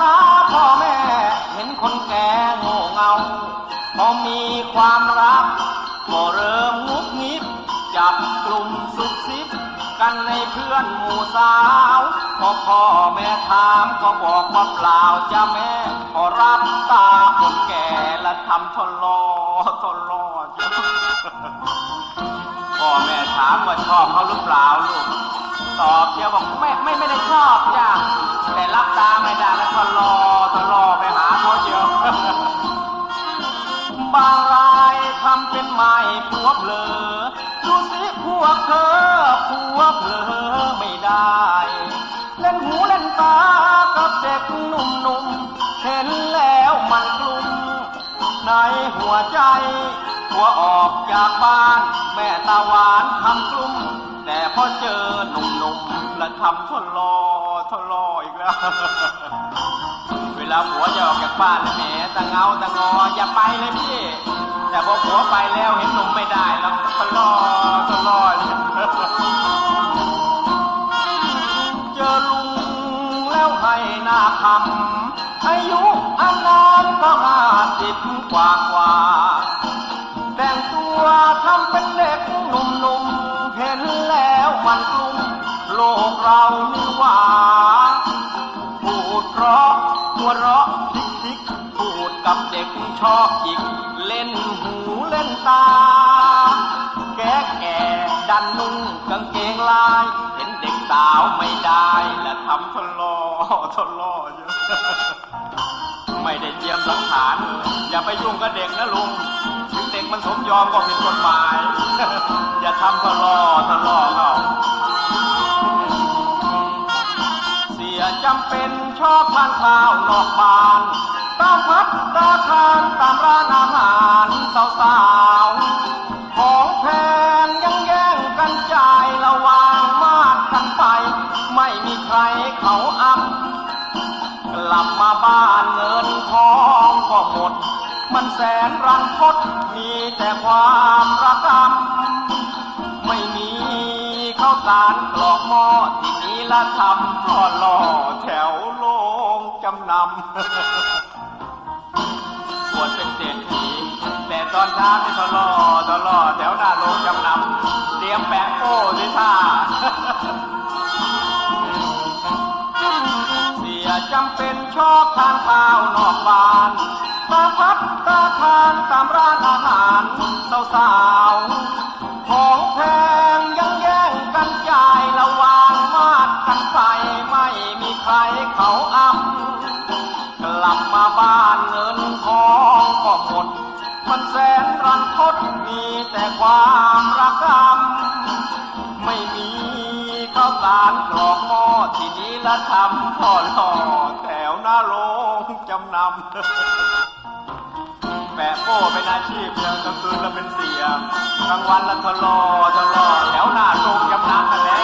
ตาพ่อแม่ เห็นคนแก่โง่เงา พอมีความรักก็เริ่มงุบงิบจับกลุ่มสุขสิบ กันในเพื่อนหมู่สาวพอพ่อแม่ถามก็บอกว่าเปล่าจ้าแม่ขอรับตาคนแก่และทำทนรอทนรอจ้ะพ่อแม่ถามว่าชอบเขาหรือเปล่าลูกตอบเชียวบอกไม่ไม่ไม่ได้ชอบจ้ะ ผัวเผลอดูสิพวกเธอผัวเผลอไม่ได้ เล่นหูเล่นตากับเด็กหนุ่มๆเห็นแล้วมันกลุ้มในหัวใจ หัวออกจากบ้าน แม่ตาหวานทำกลุ้มแต่พอเจอหนุ่มๆและทำทนรอทนรออีกแล้วเวลาผัวจะออกจากบ้านนะแหมตะเงาตะงออย่าไปเลยพี่แต่พอผัวไปแล้วเห็น หนุ่มไม่ได้แล้วทะเจอลุงแล้วให้หน้าคำอายุอานามก็ห้าสิบกว่ากว่าแต่งตัวทำเป็นเด็กหนุ่มๆ เห็นแล้วมันกลุ้มโลกเรานี่หว่าพูดเพราะหัวเราะทิกทิกพูดกับเด็กชอบหยิกเล่นหูเล่นตา ดันนุ่งกางเกงลาย เห็นเด็กสาวไม่ได้และทำทะเลาะทะเลาะเยอะไม่ได้เจียมสังขารอย่าไปยุ่งกับเด็กนะลุง ถึงเด็กมันสมยอมก็ผิดกฎหมาย อย่าทำทะเลาะทะเลาะเขาเสียจำเป็นชอบทานข้าวนอกบ้านตามพัดตาทานตามร้านอาหารสาว ใครเขาอับกลับมาบ้านเงินทองก็หมด มันแสนรันทดมีแต่ความระกำไม่มีข้าวสารกรอกหม้อที่นี้ละทำพ่อล่อแถวโลงจำนำปวดเป็นเศรษฐีแต่ตอนเช้าที่ทะเลาะทะเลาะแถวหน้าโรงจำนำเตรียมแปะโป้สิท่า จำเป็นชอบทานข้าวนอกบ้านตาพัดตาทานตามร้านอาหารสาวๆของแพงยังแย่งกันจ่ายระวางมาดกันไปไม่มีใครเขาอับกลับมาบ้านเงินทองก็หมด มันแสนรันทดมีแต่ความระกำไม่มีข้าวสารกรอกหม้อที่นี้ละทำพ่อหลอำนำแปะโป้เป็นอาชีพเดียวกลางคืนเราเป็นเสียกลางวันละทะเลาะทะเลาะแถวหน้าโรงจำนำนั่นแหละ